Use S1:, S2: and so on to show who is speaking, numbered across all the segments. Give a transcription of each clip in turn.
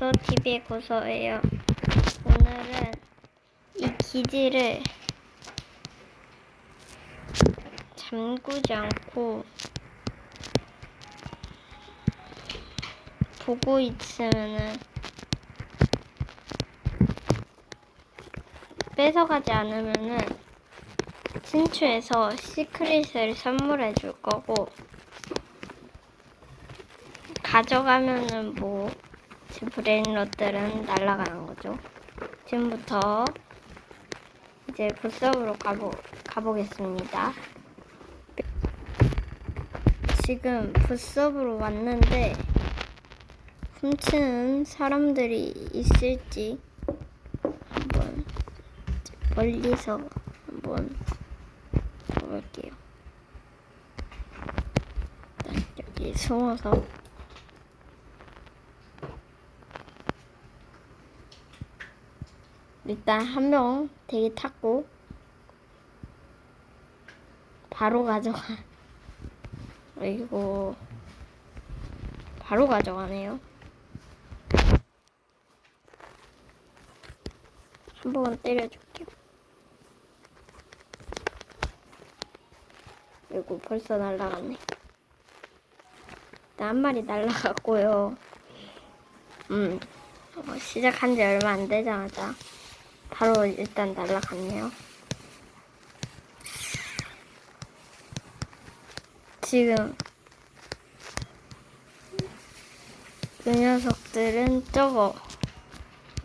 S1: 고소 TV의 고소예요. 오늘은 이 기지를 잠그지 않고 보고 있으면은 뺏어가지 않으면은 친추해서 시크릿을 선물해 줄 거고 가져가면은 뭐 제 브레인롯들은 날아가는 거죠. 지금부터 이제 부스업으로 가보 가보겠습니다. 지금 부스업으로 왔는데 훔치는 사람들이 있을지 한번 멀리서 한번 볼게요. 여기 숨어서 일단 한명 대기 탔고 바로 가져가. 그리고 바로 가져가네요. 한 번 때려줄게요. 그리고 벌써 날라갔네. 한 마리 날라갔고요. 음, 어, 시작한 지 얼마 안 되자마자 바로 일단 날라갔네요. 지금 이 녀석들은 저거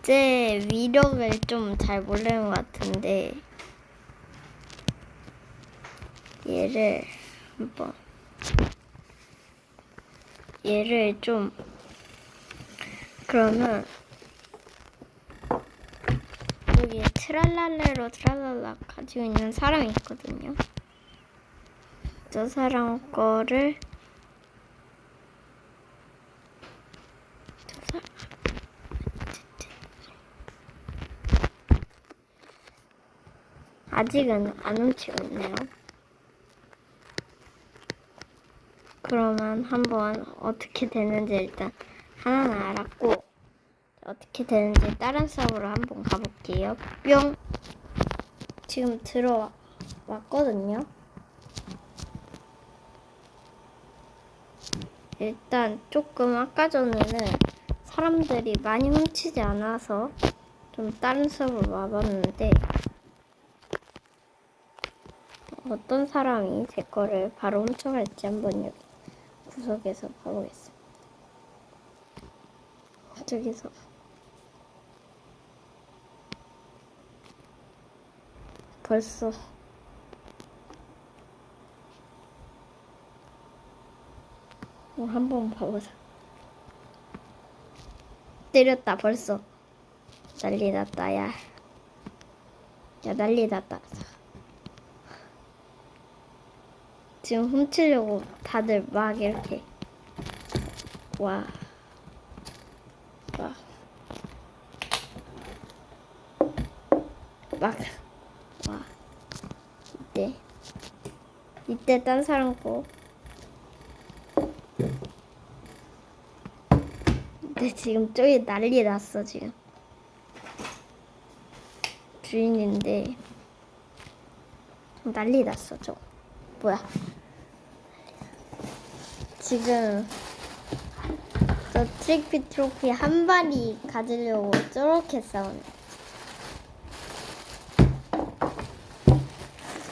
S1: 제 위력을 좀 잘 모르는 것 같은데 얘를 한번 얘를 좀 그러면 여기에 트랄랄레로 트랄랄라 가지고 있는 사람이 있거든요. 저 사람 거를 아직은 안 훔치고 있네요. 그러면 한번 어떻게 되는지 일단 하나는 알았고 어떻게 되는지 다른 서버로 한번 가볼게요. 뿅. 지금 들어왔거든요. 일단 조금 아까 전에는 사람들이 많이 훔치지 않아서 좀 다른 서버로 와봤는데 어떤 사람이 제 거를 바로 훔쳐갈지 한번 여기 구석에서 봐보겠습니다. 저기서 벌써 어, 한번 봐보자. 때렸다 벌써 난리 났다 야. 야 난리 났다. 지금 훔치려고 다들 막 이렇게 와. 막. 막. 와. 이때. 이때 딴 사람 거. 근데 지금 저기 난리 났어, 지금. 주인인데. 난리 났어, 저거. 뭐야. 지금 저 트릭피 트로피 한 마리 가지려고 저렇게 싸우네.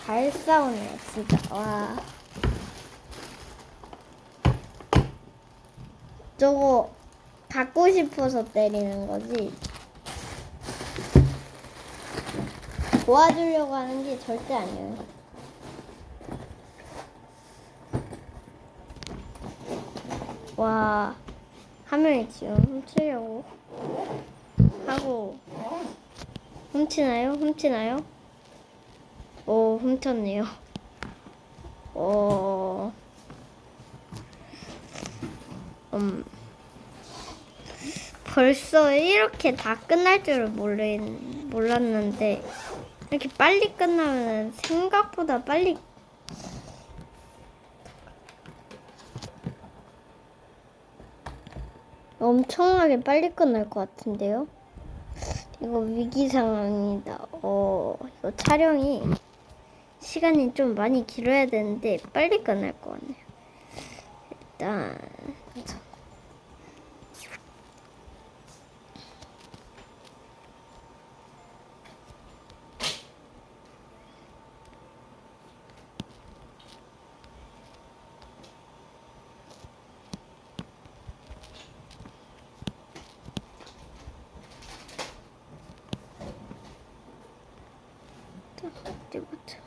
S1: 잘 싸우네, 진짜. 와. 저거 갖고 싶어서 때리는 거지. 도와주려고 하는 게 절대 아니에요. 와, 한 명이 지금 훔치려고 하고 훔치나요? 훔치나요? 오, 훔쳤네요. 어, 음, 벌써 이렇게 다 끝날 줄을 몰랐, 몰랐는데 이렇게 빨리 끝나면 생각보다 빨리 엄청나게 빨리 끝날 것 같은데요? 이거 위기 상황이다. 어, 이거 촬영이 시간이 좀 많이 길어야 되는데 빨리 끝날 것 같네요. 일단 어디부터?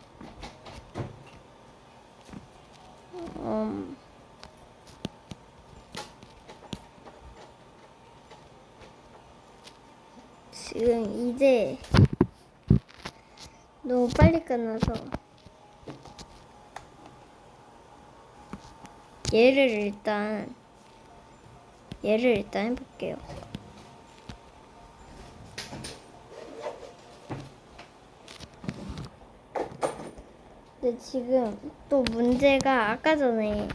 S1: 음. 지금 이제 너무 빨리 끝나서 얘를 일단 얘를 일단 해볼게요. 근데 지금 또 문제가 아까 전에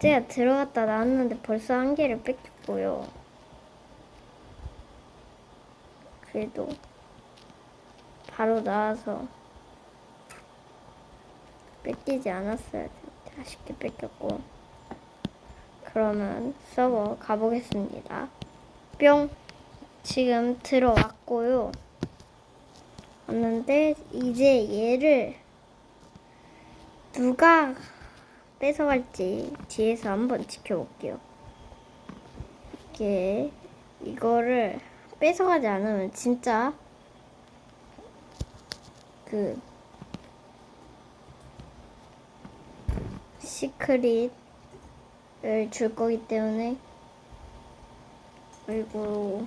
S1: 제가 들어갔다 나왔는데 벌써 한 개를 뺏겼고요. 그래도 바로 나와서 뺏기지 않았어야 되는데 아쉽게 뺏겼고 그러면 서버 가보겠습니다. 뿅 지금 들어왔고요. 왔는데 이제 얘를 누가 뺏어갈지 뒤에서 한번 지켜볼게요. 이게 이거를 뺏어가지 않으면 진짜 그 시크릿을 줄 거기 때문에 그리고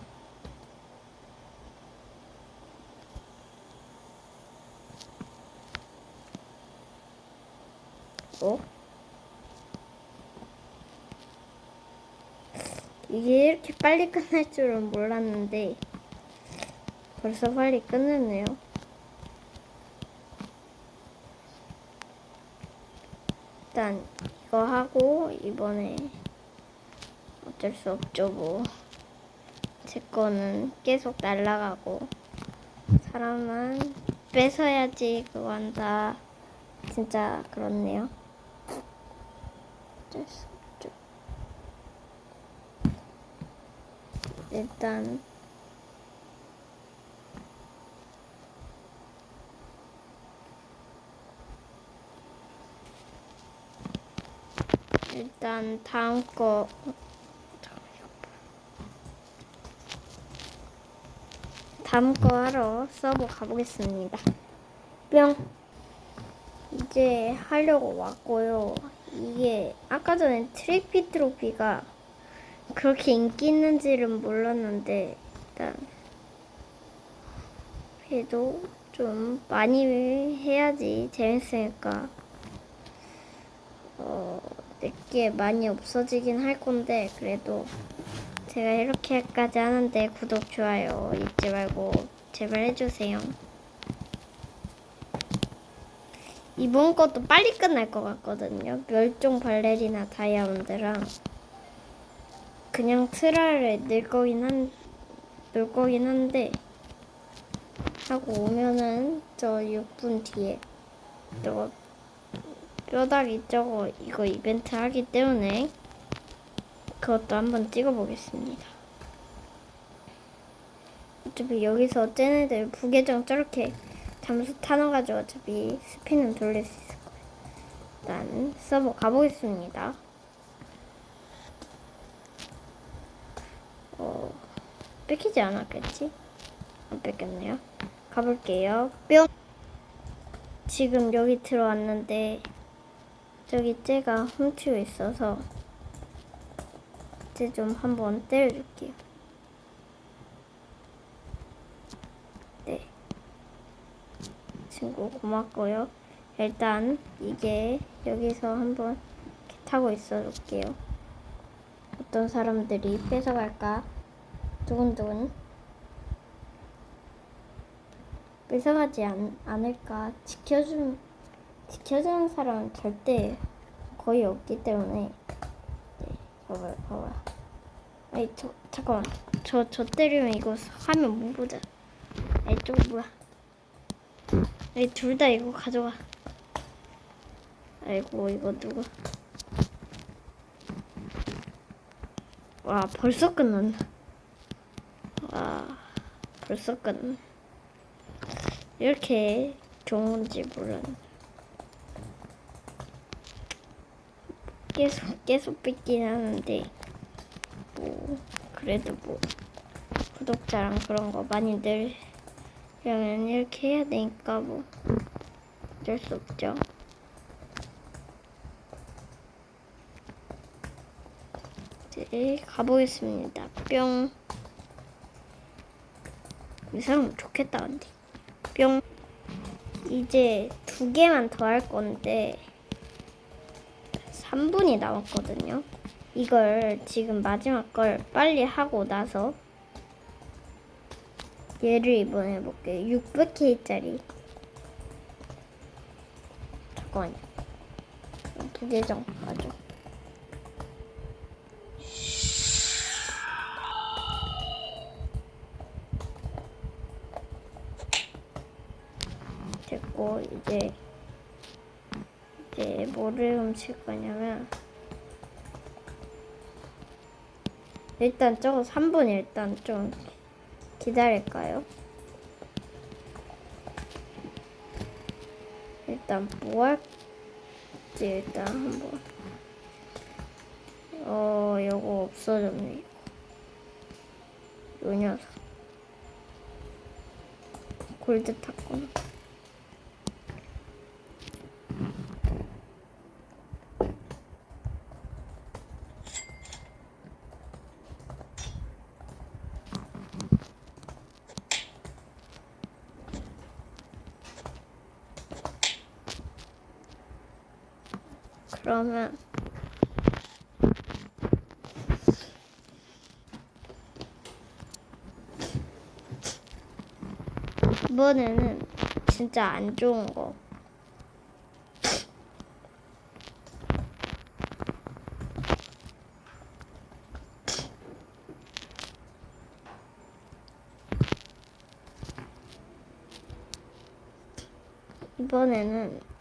S1: 어? 이게 이렇게 빨리 끝날 줄은 몰랐는데 벌써 빨리 끝냈네요. 일단 이거 하고 이번에 어쩔 수 없죠 뭐. 제 거는 계속 날아가고 사람은 뺏어야지 그거 한다. 진짜 그렇네요. 어쩔 수 없죠. 일단 일단 다음 거 다음 거 하러 서버 가보겠습니다. 뿅. 이제 하려고 왔고요. 이게 아까 전에 트리피 트로피가 그렇게 인기 있는지는 몰랐는데 일단 그래도 좀 많이 해야지 재밌으니까 어 내게 많이 없어지긴 할 건데 그래도 제가 이렇게까지 하는데 구독 좋아요 잊지 말고 제발 해주세요. 이번 것도 빨리 끝날 것 같거든요. 멸종 발레리나 다이아몬드랑 그냥 트라를 낼 거긴 한, 넣을 거긴 한데 하고 오면은 저 6분 뒤에 저거 뼈다귀 저거 이거 이벤트 하기 때문에 그것도 한번 찍어보겠습니다. 어차피 여기서 쟤네들 부계정 저렇게 잠수 타놔가지고 어차피 스피는 돌릴 수 있을 거예요. 일단 서버 가보겠습니다. 뺏기지 않았겠지? 안 뺏겼네요. 가볼게요. 뿅! 지금 여기 들어왔는데 저기 쟤가 훔치고 있어서 쟤 좀 한번 때려줄게요. 네. 친구 고맙고요. 일단 이게 여기서 한번 타고 있어 줄게요. 어떤 사람들이 뺏어갈까? 두근두근. 뺏어가지 않, 않을까? 지켜준, 지켜주는 사람은 절대 거의 없기 때문에 네, 봐봐요, 봐봐요. 아니, 저, 잠깐만. 저, 저 때리면 이거 화면 못 보자. 아니, 저거 뭐야. 아니, 둘 다 이거 가져가. 아이고, 이거 누구. 와, 벌써 끝났나. 와, 벌써 끝났네. 이렇게 좋은지 몰랐네. 계속 계속 뺏긴 하는데 뭐 그래도 뭐 구독자랑 그런 거 많이 늘려면 이렇게 해야 되니까 뭐 어쩔 수 없죠. 이제 가보겠습니다. 뿅. 이 사람 좋겠다 근데. 뿅. 이제 두 개만 더 할 건데 3분이 남았거든요. 이걸 지금 마지막 걸 빨리 하고 나서 얘를 이번에 해볼게요. 600K짜리. 잠깐만요. 부계정 맞 아. 됐고 이제 이제 뭐를 훔칠 거냐면 일단 저거 3분 일단 좀 기다릴까요? 일단 뭐 할지 일단 한번 어 요거 없어졌네 요 녀석 골드 탔구나 그러면 이번에는 진짜 안 좋은 거. 이번에는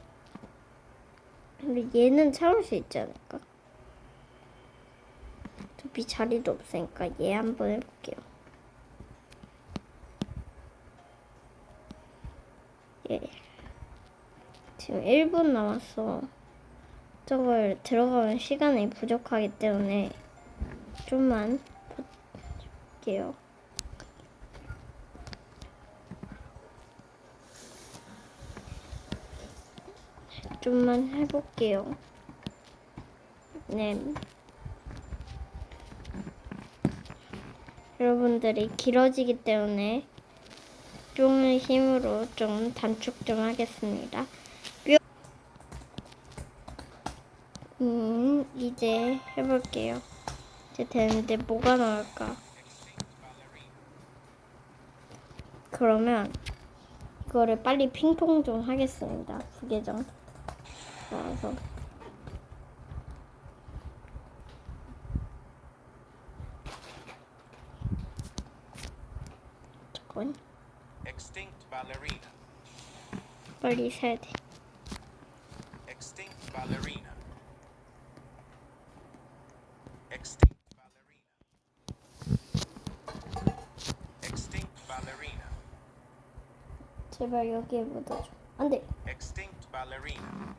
S1: 근데 얘는 참을 수 있지 않을까? 어차피 자리도 없으니까 얘 한번 해볼게요. 예. 지금 1분 남았어. 저걸 들어가면 시간이 부족하기 때문에 좀만 볼게요. 좀만 해볼게요. 네. 여러분들이 길어지기 때문에 종의 힘으로 좀 단축 좀 하겠습니다. 뿅. 음, 이제 해볼게요. 이제 되는데 뭐가 나올까? 그러면 이거를 빨리 핑퐁 좀 하겠습니다. 부계정. 나와서. 잠깐
S2: Extinct ballerina.
S1: 빨리 사야 돼.
S2: Extinct ballerina. Extinct ballerina. Extinct ballerina.
S1: 제발 여기에 묻어줘. 안 돼.
S2: Extinct ballerina.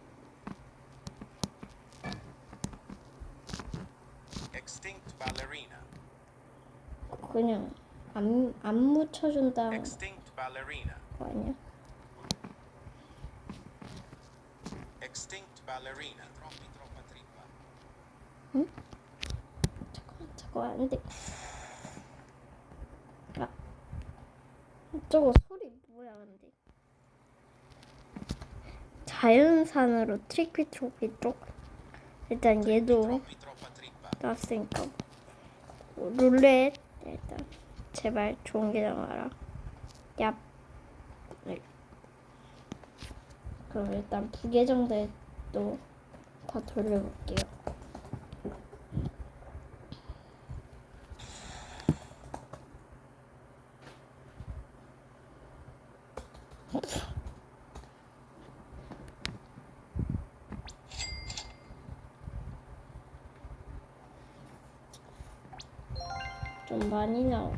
S2: Extinct ballerina.
S1: 그냥 안, 안
S2: Extinct ballerina.
S1: 거 아니야?
S2: Extinct ballerina. Troppi troppa trippa.
S1: 잠깐만, 잠깐만, 안 돼. 아, 저거 소리 뭐야, 근데. 자연산으로 트릭피트로피 쪽 일단 얘도
S2: Troppi troppa trippa.
S1: 나왔으니까 뭐, 룰렛 일단 제발 좋은 게 나와라. 얍. 네. 그럼 일단 부계정들도 다 돌려볼게요 좀 많이 나오지.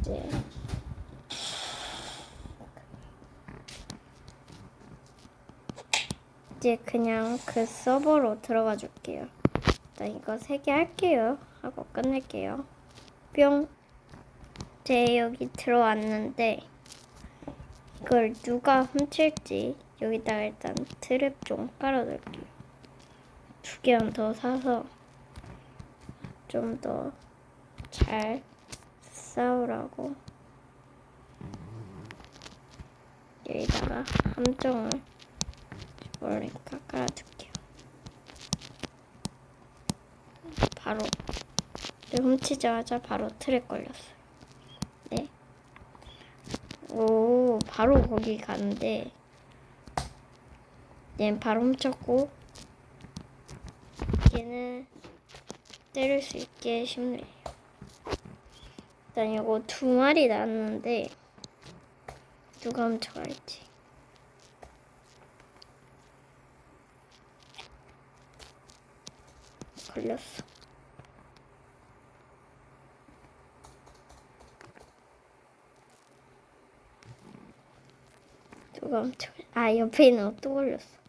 S1: 이제 이제 그냥 그 서버로 들어가 줄게요. 일단 이거 세 개 할게요. 하고 끝낼게요. 뿅. 제 여기 들어왔는데 이걸 누가 훔칠지 여기다가 일단 트랩 좀 깔아둘게요. 두 개만 더 사서 좀 더 잘 싸우라고 여기다가 함정을 뭐랄까 깔아둘게요. 바로 네, 훔치자마자 바로 트랩 걸렸어요. 네. 오, 바로 거기 가는데 얘는 바로 훔쳤고 얘는 때릴 수 있게 쉽네요. 일단 이거 두 마리 났는데 누가 훔쳐갈지. 걸렸어. 누가 훔쳐? 아 옆에 있는 거또 걸렸어.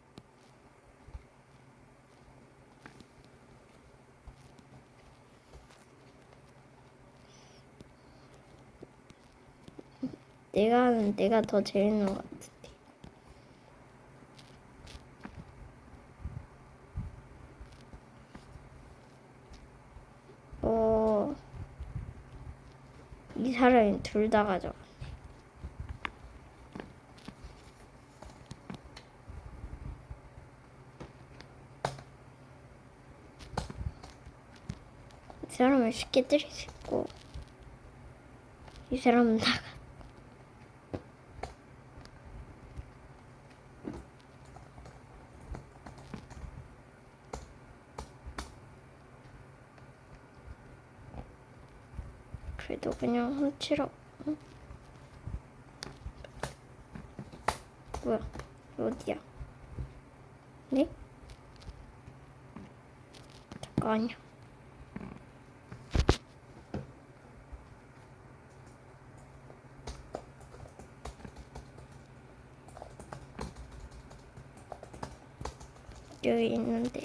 S1: 내가 하는 내가 더 재밌는 것 같은데. 어, 이 사람이 둘 다 가져갔네. 이 사람을 쉽게 때릴 수 있고, 이 사람은 나가. 그래도 그냥 훔치러. 응? 뭐야? 어디야? 네? 잠깐만요. 여기 있는데.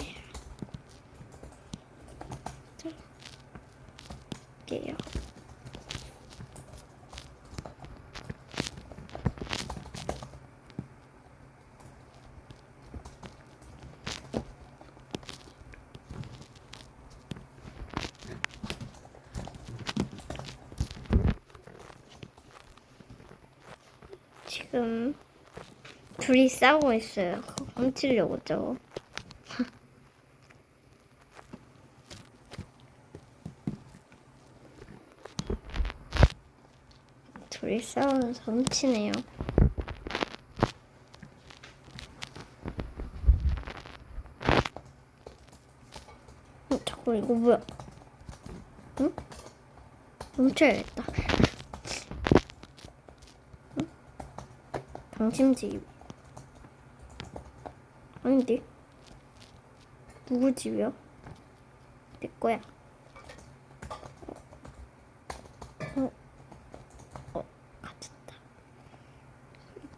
S1: 자, 게요. 지금 둘이 싸우고 있어요. 훔치려고 저거. 둘이 싸우면서 훔치네요. 어, 잠깐 이거 뭐야? 응? 훔쳐야겠다. 당신 집. 아닌데? 누구 집이야? 내 거야. 어, 어, 가졌다.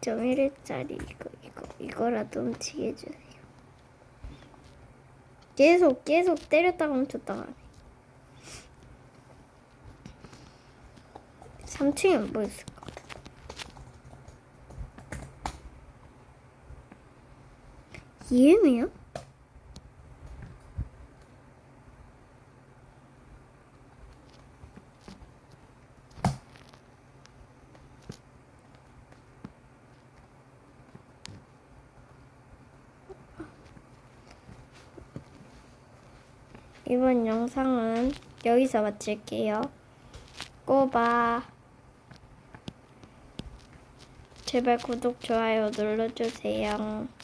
S1: 2.1일짜리 이거, 이거, 이거라도 해주세요. 계속, 계속 때렸다가 훔쳤다가. 3층에 뭐 있을까? EM이야? 이번 영상은 여기서 마칠게요. 꼬바. 제발 구독, 좋아요 눌러주세요.